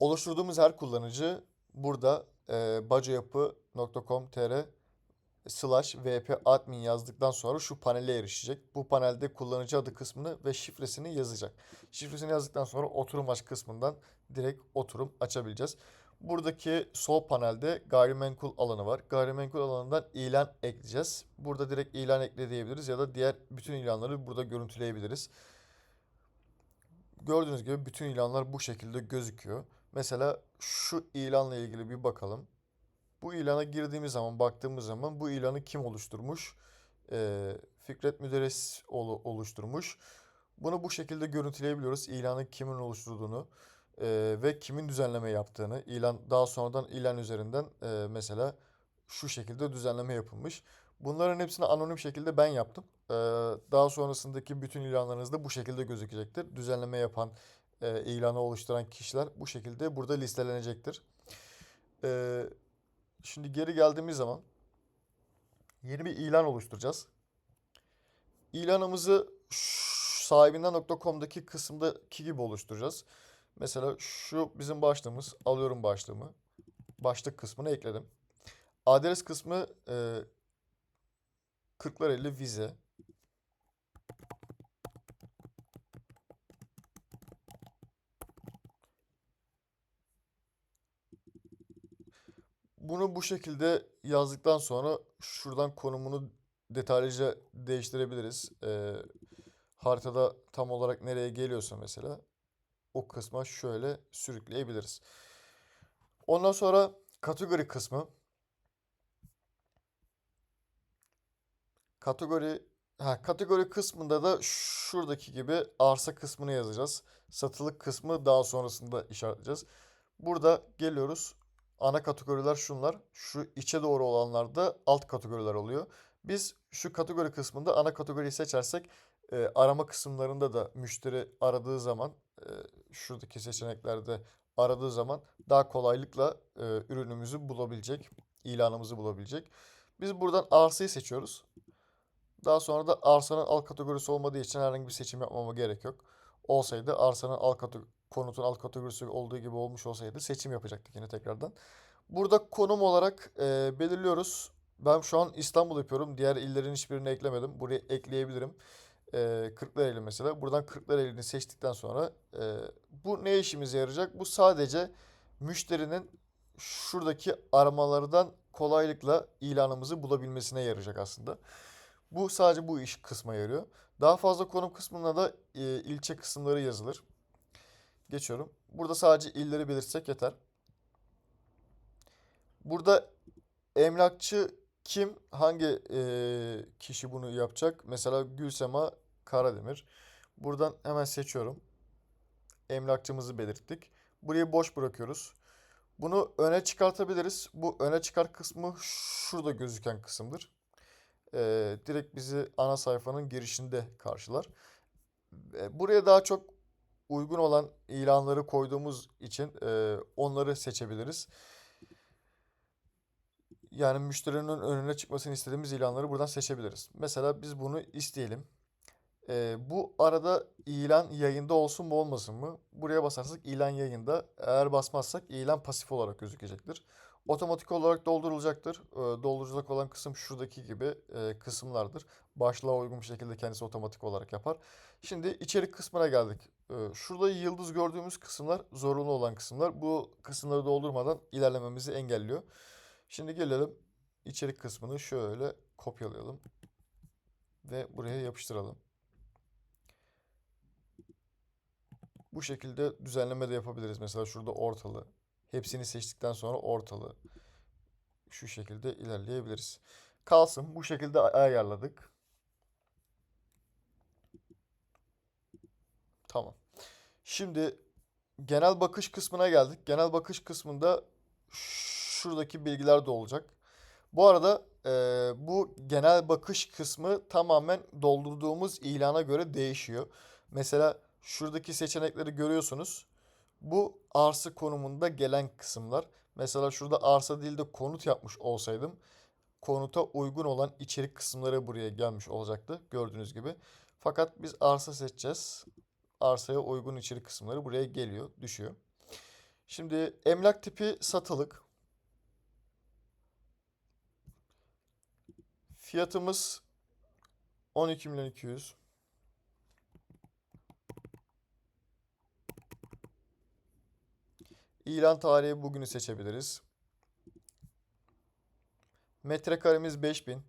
Oluşturduğumuz her kullanıcı burada e, bacayapı.com.tr slash vp admin yazdıktan sonra şu panele erişecek. Bu panelde kullanıcı adı kısmını ve şifresini yazacak. Şifresini yazdıktan sonra oturum aç kısmından direkt oturum açabileceğiz. Buradaki sol panelde gayrimenkul alanı var. Gayrimenkul alanından ilan ekleyeceğiz. Burada direkt ilan ekle diyebiliriz ya da diğer bütün ilanları burada görüntüleyebiliriz. Gördüğünüz gibi bütün ilanlar bu şekilde gözüküyor. Mesela şu ilanla ilgili bir bakalım. Bu ilana girdiğimiz zaman, baktığımız zaman bu ilanı kim oluşturmuş? Ee, Fikret Müderrisoğlu oluşturmuş. Bunu bu şekilde görüntüleyebiliyoruz. İlanı kimin oluşturduğunu e, ve kimin düzenleme yaptığını. İlan daha sonradan ilan üzerinden e, mesela şu şekilde düzenleme yapılmış. Bunların hepsini anonim şekilde ben yaptım. Ee, daha sonrasındaki bütün ilanlarınızda bu şekilde gözükecektir. Düzenleme yapan, e, ilanı oluşturan kişiler bu şekilde burada listelenecektir. Ee, şimdi geri geldiğimiz zaman yeni bir ilan oluşturacağız. İlanımızı sahibinden.com'daki kısımdaki gibi oluşturacağız. Mesela şu bizim başlığımız. Alıyorum başlığımı. Başlık kısmını ekledim. Adres kısmı e, Kırklareli vize. Bunu bu şekilde yazdıktan sonra şuradan konumunu detaylıca değiştirebiliriz. Ee, haritada tam olarak nereye geliyorsa mesela o kısma şöyle sürükleyebiliriz. Ondan sonra kategori kısmı. Kategori ha, kategori kısmında da şuradaki gibi arsa kısmını yazacağız. Satılık kısmı daha sonrasında işaretleyeceğiz. Burada geliyoruz. Ana kategoriler şunlar. Şu içe doğru olanlar da alt kategoriler oluyor. Biz şu kategori kısmında ana kategoriyi seçersek e, arama kısımlarında da müşteri aradığı zaman e, şuradaki seçeneklerde aradığı zaman daha kolaylıkla e, ürünümüzü bulabilecek, ilanımızı bulabilecek. Biz buradan arsayı seçiyoruz. Daha sonra da arsanın alt kategorisi olmadığı için herhangi bir seçim yapmama gerek yok. Olsaydı arsanın alt konutun alt kategorisi olduğu gibi olmuş olsaydı seçim yapacaktık yine tekrardan. Burada konum olarak e, belirliyoruz. Ben şu an İstanbul yapıyorum. Diğer illerin hiçbirini eklemedim. Buraya ekleyebilirim. E, Kırklareli mesela. Buradan Kırklareli'ni seçtikten sonra e, bu ne işimize yarayacak? Bu sadece müşterinin şuradaki aramalardan kolaylıkla ilanımızı bulabilmesine yarayacak aslında. Bu sadece bu iş kısma yarıyor. Daha fazla konum kısmına da e, ilçe kısımları yazılır. Geçiyorum. Burada sadece illeri belirtsek yeter. Burada emlakçı kim? Hangi e, kişi bunu yapacak? Mesela Gülsema Karademir. Buradan hemen seçiyorum. Emlakçımızı belirttik. Burayı boş bırakıyoruz. Bunu öne çıkartabiliriz. Bu öne çıkar kısmı şurada gözüken kısımdır. Ee, direkt bizi ana sayfanın girişinde karşılar. Buraya daha çok uygun olan ilanları koyduğumuz için e, onları seçebiliriz. Yani müşterinin önüne çıkmasını istediğimiz ilanları buradan seçebiliriz. Mesela biz bunu isteyelim. E, bu arada ilan yayında olsun mu olmasın mı? Buraya basarsak ilan yayında. Eğer basmazsak ilan pasif olarak gözükecektir. Otomatik olarak doldurulacaktır. E, doldurulacak olan kısım şuradaki gibi e, kısımlardır. Başlığa uygun bir şekilde kendisi otomatik olarak yapar. Şimdi içerik kısmına geldik. E, şurada yıldız gördüğümüz kısımlar zorunlu olan kısımlar. Bu kısımları doldurmadan ilerlememizi engelliyor. Şimdi gelelim içerik kısmını şöyle kopyalayalım ve buraya yapıştıralım. Bu şekilde düzenleme de yapabiliriz. Mesela şurada ortalı. Hepsini seçtikten sonra ortalı. Şu şekilde ilerleyebiliriz. Kalsın. Bu şekilde ay- ayarladık. Tamam. Şimdi genel bakış kısmına geldik. Genel bakış kısmında şuradaki bilgiler de olacak. Bu arada e, bu genel bakış kısmı tamamen doldurduğumuz ilana göre değişiyor. Mesela şuradaki seçenekleri görüyorsunuz. Bu arsa konumunda gelen kısımlar. Mesela şurada arsa değil de konut yapmış olsaydım konuta uygun olan içerik kısımları buraya gelmiş olacaktı gördüğünüz gibi. Fakat biz arsa seçeceğiz. Arsaya uygun içerik kısımları buraya geliyor, düşüyor. Şimdi emlak tipi satılık. Fiyatımız 12 milyon 200. İlan tarihi bugünü seçebiliriz. Metrekaremiz 5000.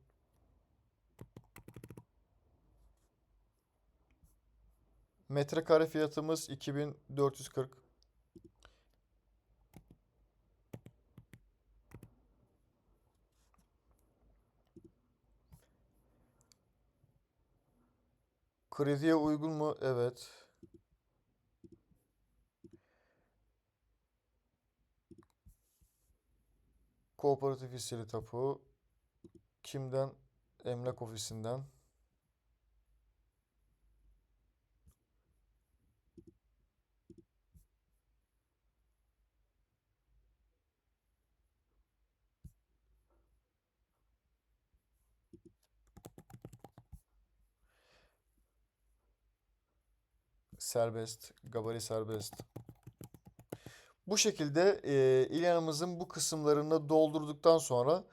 Metrekare fiyatımız 2440. Krediye uygun mu? Evet. Kooperatif hisseli tapu. Kimden? Emlak ofisinden. Serbest, gabari serbest. Bu şekilde e, ilanımızın bu kısımlarını doldurduktan sonra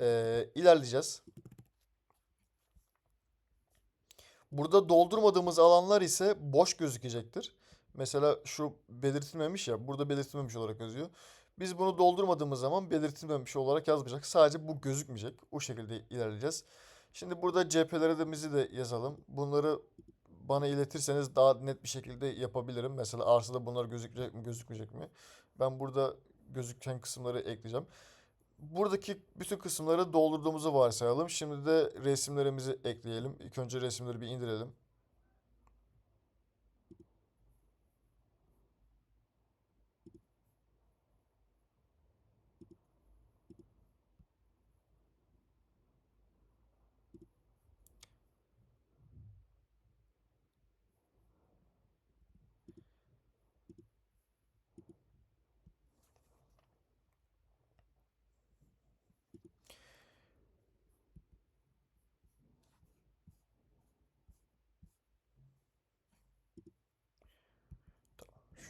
e, ilerleyeceğiz. Burada doldurmadığımız alanlar ise boş gözükecektir. Mesela şu belirtilmemiş ya, burada belirtilmemiş olarak yazıyor. Biz bunu doldurmadığımız zaman belirtilmemiş olarak yazmayacak. Sadece bu gözükmeyecek. O şekilde ilerleyeceğiz. Şimdi burada cephelerimizi de yazalım. Bunları bana iletirseniz daha net bir şekilde yapabilirim. Mesela arsada bunlar gözükecek mi, gözükmeyecek mi? Ben burada gözüken kısımları ekleyeceğim. Buradaki bütün kısımları doldurduğumuzu varsayalım. Şimdi de resimlerimizi ekleyelim. İlk önce resimleri bir indirelim.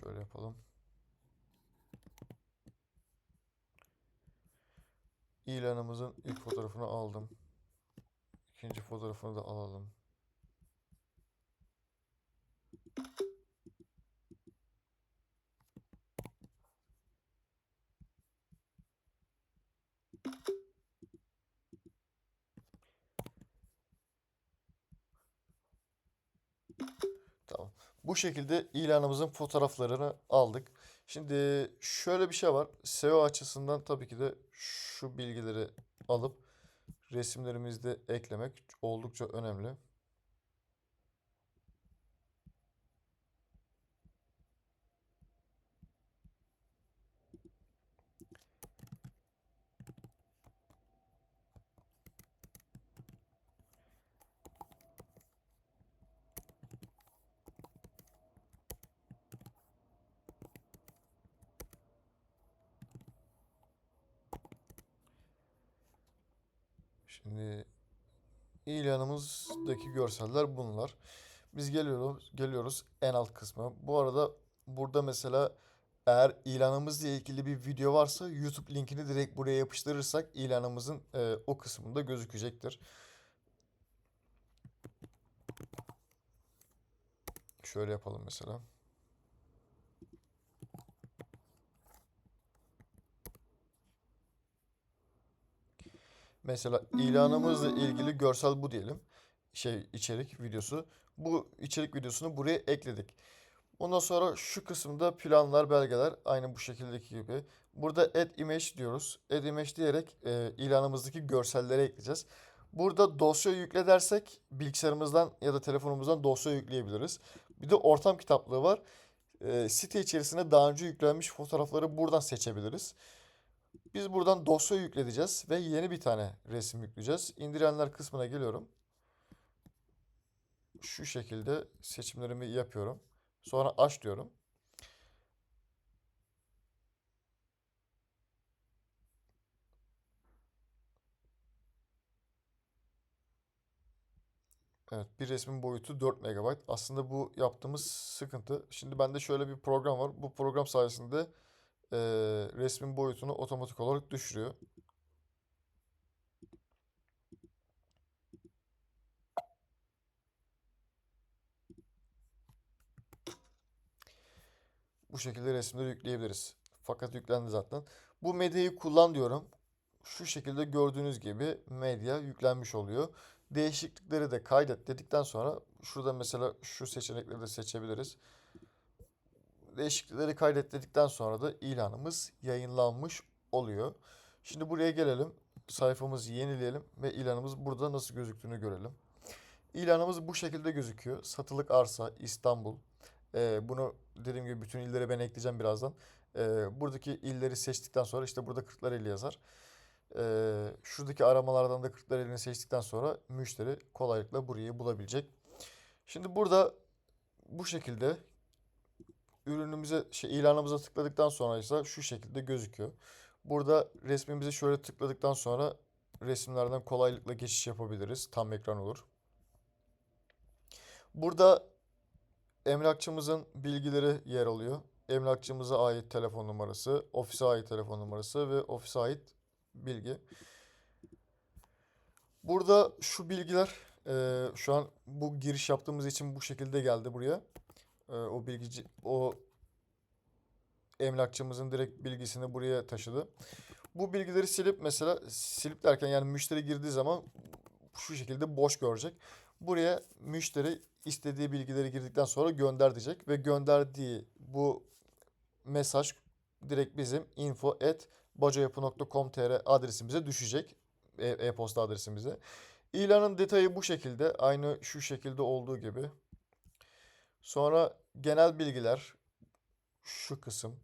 Şöyle yapalım. İlanımızın ilk fotoğrafını aldım. İkinci fotoğrafını da alalım. Tamam. Bu şekilde ilanımızın fotoğraflarını aldık. Şimdi şöyle bir şey var. SEO açısından tabii ki de şu bilgileri alıp resimlerimizi de eklemek oldukça önemli. Şimdi ilanımızdaki görseller bunlar. Biz geliyoruz, geliyoruz en alt kısma. Bu arada burada mesela eğer ilanımızla ilgili bir video varsa YouTube linkini direkt buraya yapıştırırsak ilanımızın e, o kısmında gözükecektir. Şöyle yapalım mesela. Mesela ilanımızla ilgili görsel bu diyelim. Şey içerik videosu. Bu içerik videosunu buraya ekledik. Ondan sonra şu kısımda planlar, belgeler aynı bu şekildeki gibi. Burada add image diyoruz. Add image diyerek e, ilanımızdaki görselleri ekleyeceğiz. Burada dosya yükle dersek bilgisayarımızdan ya da telefonumuzdan dosya yükleyebiliriz. Bir de ortam kitaplığı var. E, site içerisine daha önce yüklenmiş fotoğrafları buradan seçebiliriz. Biz buradan dosya yükledeceğiz ve yeni bir tane resim yükleyeceğiz. İndirenler kısmına geliyorum. Şu şekilde seçimlerimi yapıyorum. Sonra aç diyorum. Evet, bir resmin boyutu 4 MB. Aslında bu yaptığımız sıkıntı. Şimdi bende şöyle bir program var. Bu program sayesinde eee, resmin boyutunu otomatik olarak düşürüyor. Bu şekilde resimleri yükleyebiliriz. Fakat yüklendi zaten. Bu medyayı kullan diyorum. Şu şekilde gördüğünüz gibi medya yüklenmiş oluyor. Değişiklikleri de kaydet dedikten sonra şurada mesela şu seçenekleri de seçebiliriz. Değişiklikleri kaydet dedikten sonra da ilanımız yayınlanmış oluyor. Şimdi buraya gelelim. Sayfamızı yenileyelim ve ilanımız burada nasıl gözüktüğünü görelim. İlanımız bu şekilde gözüküyor. Satılık arsa İstanbul. Ee, bunu dediğim gibi bütün illere ben ekleyeceğim birazdan. Ee, buradaki illeri seçtikten sonra işte burada Kırklareli yazar. Ee, şuradaki aramalardan da Kırklareli'ni seçtikten sonra müşteri kolaylıkla burayı bulabilecek. Şimdi burada bu şekilde ürünümüze şey ilanımıza tıkladıktan sonra ise şu şekilde gözüküyor. Burada resmimize şöyle tıkladıktan sonra resimlerden kolaylıkla geçiş yapabiliriz. Tam ekran olur. Burada emlakçımızın bilgileri yer alıyor. Emlakçımıza ait telefon numarası, ofise ait telefon numarası ve ofise ait bilgi. Burada şu bilgiler şu an bu giriş yaptığımız için bu şekilde geldi buraya. Eee, o bilgici o emlakçımızın direkt bilgisini buraya taşıdı. Bu bilgileri silip mesela silip derken yani müşteri girdiği zaman şu şekilde boş görecek. Buraya müşteri istediği bilgileri girdikten sonra gönder diyecek ve gönderdiği bu mesaj direkt bizim info at bacayapı.com.tr adresimize düşecek. E- E-posta adresimize. İlanın detayı bu şekilde. Aynı şu şekilde olduğu gibi. Sonra genel bilgiler şu kısım.